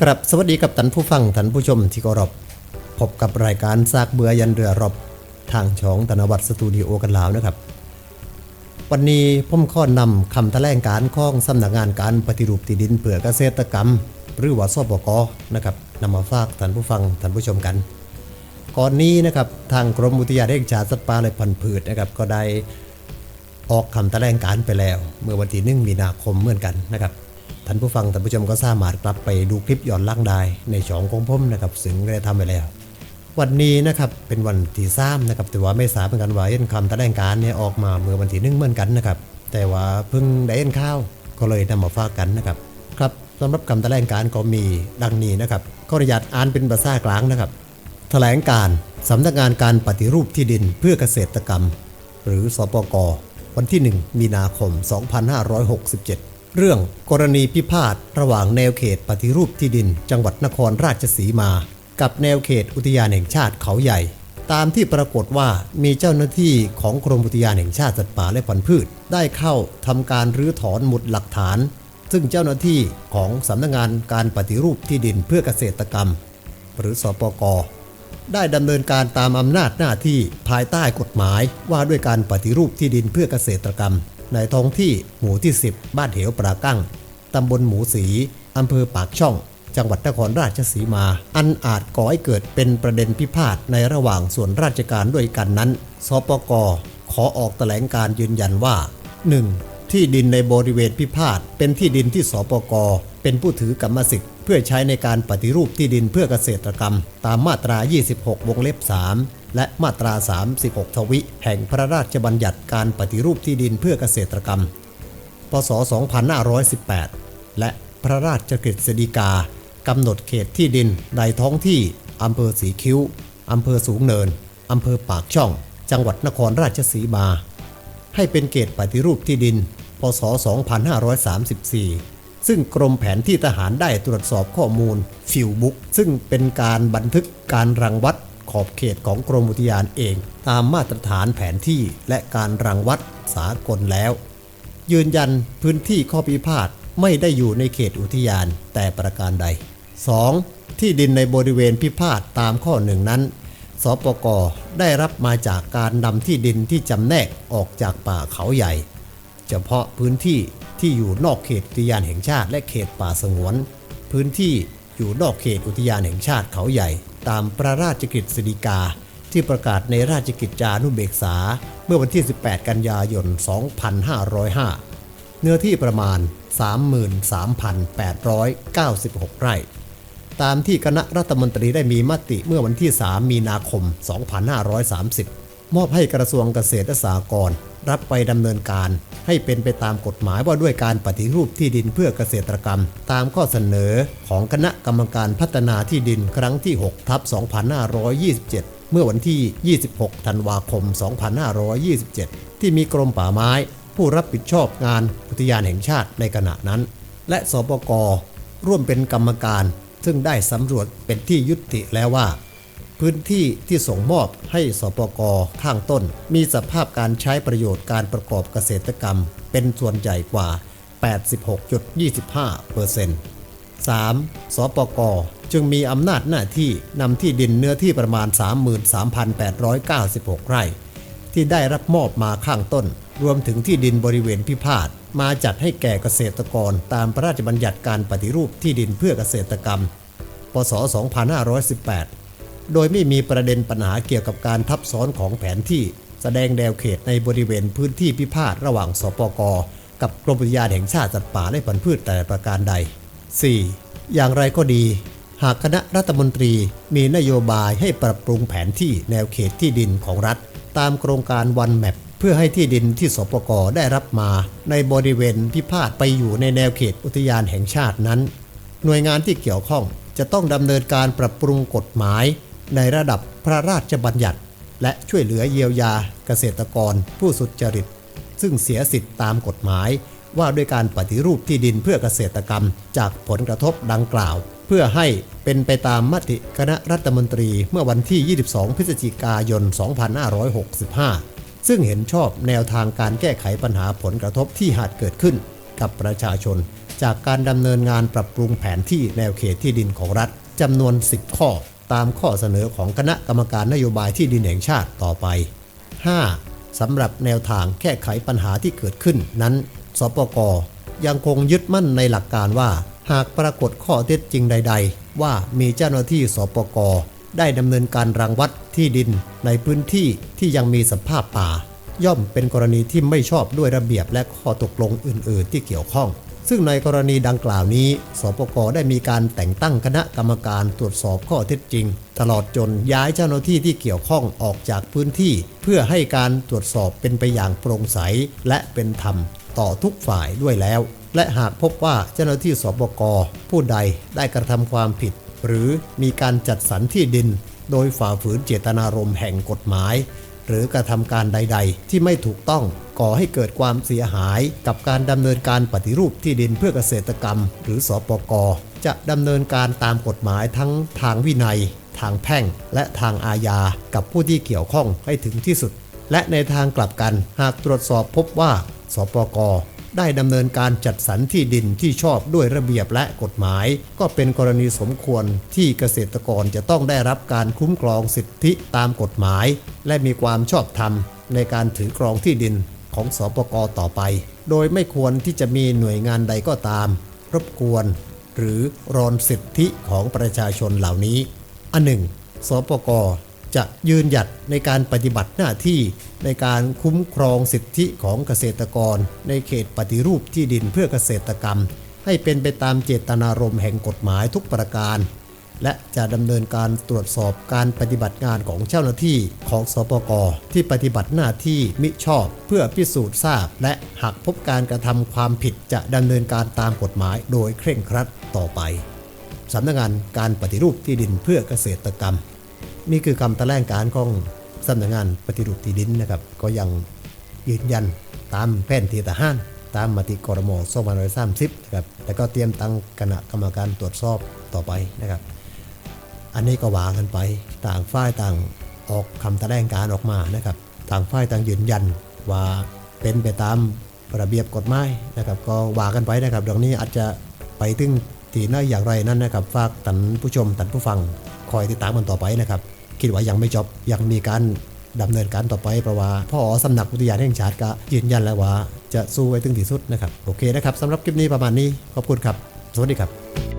ครับสวัสดีกับท่านผู้ฟังท่านผู้ชมที่เคารพพบกับรายการซากเบือยันเรือรบทางช่องธนวัตรสตูดิโอกันแล้วนะครับ วันนี้ผมข้อนำคำแถลงการข้องสำนักงานการปฏิรูปที่ดินเพื่อเกษตรกรรม หรือว่าสปกนะครับนำมาฝากท่านผู้ฟังท่านผู้ชมกัน ก่อนนี้นะครับทางกรมอุทยานแห่งชาติสัตว์ป่าและพันธุ์พืชนะครับก็ได้ออกคำแถลงการไปแล้ว เมื่อวันที่หนึ่งมีนาคมเหมือนกันนะครับ ท่านผู้ฟังท่านผู้ชมก็สามารถกลับไปดูคลิปย้อนล่างได้ในช่องของผมนะครับซึ่งได้ทำไปแล้ว วันนี้นะครับเป็นวันที่สามนะครับแต่ว่าไม่ทราบเหมือนกันว่าเห็นคำแถลงการเนี่ยออกมาเมื่อวันที่หนึ่งเหมือนกันนะครับแต่ว่าเพิ่งได้เห็นข้าวก็เลยนำมาฝากกันนะครับครับสำหรับคำแถลงการก็มีดังนี้นะครับขออนุญาตอ่านเป็นภาษากลางนะครับ แถลงการสำนักงานการปฏิรูปที่ดินเพื่อเกษตรกรรม หรือสปกวันที่ 1 มีนาคม 2567 เรื่องกรณีพิพาทระหว่างแนวเขตปฏิรูปที่ดิน จังหวัดนครราชสีมา กับแนวเขตอุทยานแห่งชาติเขาใหญ่ ตามที่ปรากฏว่ามีเจ้าหน้าที่ของกรมอุทยานแห่งชาติสัตว์ป่าและพันธุ์พืช ได้เข้าทำการรื้อถอนหมุดหลักฐาน ซึ่งเจ้าหน้าที่ของสำนักงานการปฏิรูปที่ดินเพื่อเกษตรกรรม หรือสปก ได้ดำเนินการตามอำนาจหน้าที่ภายใต้กฎหมายว่าด้วยการปฏิรูปที่ดินเพื่อเกษตรกรรม ในท้องที่หมู่ที่ 10 บ้านเหวปรากั้งตำบลหมูสีอำเภอปากช่อง จังหวัดนครราชสีมา อันอาจก่อให้เกิดเป็นประเด็นพิพาทในระหว่างส่วนราชการด้วยกันนั้น สปกขอออกแถลงการยืนยันว่า 1. ที่ดินในบริเวณพิพาทเป็นที่ดินที่สปกเป็นผู้ถือกรรมสิทธิ์ เพื่อใช้ในการปฏิรูปที่ดินเพื่อเกษตรกรรม ตามมาตรา 26 วงเล็บ 3 และมาตรา 36 ทวิ แห่งพระราชบัญญัติการปฏิรูปที่ดินเพื่อเกษตรกรรม พศ 2518 และพระราชกฤษฎีกากำหนดเขตที่ดินในท้องที่อำเภอสีคิ้วอำเภอสูงเนินอำเภอปากช่อง จังหวัดนครราชสีมา ให้เป็นเขตปฏิรูปที่ดิน พศ 2534 ซึ่งกรมแผนที่ทหารได้ตรวจสอบข้อมูลฟิวบุ๊กซึ่งเป็นการบันทึกการรังวัดขอบเขตของกรมอุทยานเอง ตามมาตรฐานแผนที่และการรังวัดสากลแล้ว ยืนยันพื้นที่ข้อพิพาทไม่ได้อยู่ในเขตอุทยานแต่ประการใด 2. ที่ดินในบริเวณพิพาทตามข้อหนึ่งนั้น สปกได้รับมาจากการนำที่ดินที่จำแนกออกจากป่าเขาใหญ่ เฉพาะพื้นที่ ที่อยู่นอกเขตอุทยานแห่งชาติ และเขตป่าสงวน พื้นที่อยู่นอกเขตอุทยานแห่งชาติเขาใหญ่ ตามพระราชกฤษฎีกา ที่ประกาศในราชกิจจานุเบกษา เมื่อวันที่ 18 กันยายน 2505 เนื้อที่ประมาณ 33,896 ไร่ ตามที่คณะรัฐมนตรีได้มีมติเมื่อวันที่ 3 มีนาคม 2530 มอบให้กระทรวงเกษตรและสหกรณ์รับไปดำเนินการ ให้เป็นไปตามกฎหมายว่าด้วยการปฏิรูปที่ดินเพื่อเกษตรกรรม ตามข้อเสนอของคณะกรรมการพัฒนาที่ดินครั้งที่6ทับ2527 เมื่อวันที่ 26 ธันวาคม 2527 ที่มีกรมป่าไม้ ผู้รับผิดชอบงานอุทยานแห่งชาติในขณะนั้น และสปกร่วมเป็นกรรมการ ซึ่งได้สำรวจเป็นที่ยุติแล้วว่า พื้นที่ที่ส่งมอบให้สปกข้างต้น มีสภาพการใช้ประโยชน์การประกอบเกษตรกรรม เป็นส่วนใหญ่กว่า 86.25เปอร์เซ็นต์ 3. สปกจึงมีอำนาจหน้าที่นำที่ดินเนื้อที่ประมาณ 33,896 ไร่ ที่ได้รับมอบมาข้างต้น รวมถึงที่ดินบริเวณพิพาทมาจัดให้แก่เกษตรกรตามพระราชบัญญัติการปฏิรูปที่ดินเพื่อเกษตรกรรม พศ 2518 โดยไม่มีประเด็นปัญหาเกี่ยวกับการทับซ้อนของแผนที่แสดงแนวเขตในบริเวณพื้นที่พิพาทระหว่างสปกกับกรมอุทยานแห่งชาติสัตว์ป่าและพันธุ์พืชแต่ประการใด 4. อย่างไรก็ดี หากคณะรัฐมนตรีมีนโยบายให้ปรับปรุงแผนที่แนวเขตที่ดินของรัฐ ตามโครงการวันแมปเพื่อให้ที่ดินที่สปกได้รับมา ในบริเวณพิพาทไปอยู่ในแนวเขตอุทยานแห่งชาตินั้น หน่วยงานที่เกี่ยวข้องจะต้องดำเนินการปรับปรุงกฎหมาย ในระดับพระราชบัญญัติ และช่วยเหลือเยียวยาเกษตรกรผู้สุจริต ซึ่งเสียสิทธิตามกฎหมาย ว่าด้วยการปฏิรูปที่ดินเพื่อเกษตรกรรมจากผลกระทบดังกล่าว เพื่อให้เป็นไปตามมติคณะรัฐมนตรีเมื่อวันที่ 22 พฤศจิกายน 2565 ซึ่งเห็นชอบแนวทางการแก้ไขปัญหาผลกระทบที่หาดเกิดขึ้น กับประชาชน จากการดำเนินงานปรับปรุงแผนที่แนวเขตที่ดินของรัฐจำนวน 10 ข้อ ตามข้อเสนอของคณะกรรมการนโยบายที่ดินแห่งชาติต่อไป 5. สำหรับแนวทางแก้ไขปัญหาที่เกิดขึ้นนั้น สปกยังคงยึดมั่นในหลักการว่า หากปรากฏข้อเท็จจริงใด ๆ ว่ามีเจ้าหน้าที่สปกได้ดำเนินการรังวัดที่ดินในพื้นที่ที่ยังมีสภาพป่า ย่อมเป็นกรณีที่ไม่ชอบด้วยระเบียบและข้อตกลงอื่น ๆ ที่เกี่ยวข้อง ซึ่งในกรณีดังกล่าวนี้ สปกได้มีการแต่งตั้งคณะกรรมการตรวจสอบข้อเท็จจริง ตลอดจนย้ายเจ้าหน้าที่ที่เกี่ยวข้องออกจากพื้นที่ เพื่อให้การตรวจสอบเป็นไปอย่างโปร่งใสและเป็นธรรม ต่อทุกฝ่ายด้วยแล้ว และหากพบว่าเจ้าหน้าที่สปกผู้ใดได้กระทำความผิด หรือมีการจัดสรรที่ดิน โดยฝ่าฝืนเจตนารมณ์แห่งกฎหมาย หรือกระทำการใด ๆ ที่ไม่ถูกต้องก่อให้เกิดความเสียหายกับการดำเนินการปฏิรูปที่ดินเพื่อเกษตรกรรม หรือสปกจะดำเนินการตามกฎหมายทั้งทางวินัย ทางแพ่ง และทางอาญากับผู้ที่เกี่ยวข้องให้ถึงที่สุด และในทางกลับกันหากตรวจสอบพบว่าสปก ได้ดำเนินการจัดสรรที่ดินที่ชอบด้วยระเบียบและกฎหมาย ก็เป็นกรณีสมควรที่เกษตรกรจะต้องได้รับการคุ้มครองสิทธิตามกฎหมาย และมีความชอบธรรมในการถือครองที่ดินของสปกต่อไป โดยไม่ควรที่จะมีหน่วยงานใดก็ตาม รบกวน หรือรอนสิทธิของประชาชนเหล่านี้ อันหนึ่งสปก จะยืนหยัดในการปฏิบัติหน้าที่ในการคุ้มครองสิทธิของเกษตรกร ในเขตปฏิรูปที่ดินเพื่อเกษตรกรรม ให้เป็นไปตามเจตนารมณ์แห่งกฎหมายทุกประการ และจะดำเนินการตรวจสอบการปฏิบัติงานของเจ้าหน้าที่ของสปกที่ปฏิบัติหน้าที่มิชอบเพื่อพิสูจน์ทราบ และหากพบการกระทำความผิดจะดำเนินการตามกฎหมายโดยเคร่งครัดต่อไปสำนักงานการปฏิรูปที่ดินเพื่อเกษตรกรรม นี่คือคำแถลงการของสำนักงานปฏิรูปที่ดินนะครับ ก็ยังยืนยันตามแผนที่ทหารตามมติกรม2530นะครับแล้วก็เตรียมตั้งคณะกรรมการตรวจสอบต่อไปนะครับ อันนี้ก็วางกันไปต่างฝ่ายต่างออกคำแถลงการออกมานะครับ ต่างฝ่ายต่างยืนยันว่าเป็นไปตามระเบียบกฎหมายนะครับ ก็ว่ากันไปนะครับเรื่องนี้อาจจะไปถึงที่ไหนอย่างไรนั่นนะครับ ฝากท่านผู้ชมท่านผู้ฟังคอยติดตามกันต่อไปนะครับ คิดว่ายังไม่จบยังมีการดำเนินการต่อไปเพราะว่าพ่อสำนักอุทยานแห่งชาติก็ยืนยันแล้วว่าจะสู้ไว้ถึงที่สุดนะครับ โอเคนะครับสำหรับคลิปนี้ประมาณนี้ขอบคุณครับ สวัสดีครับ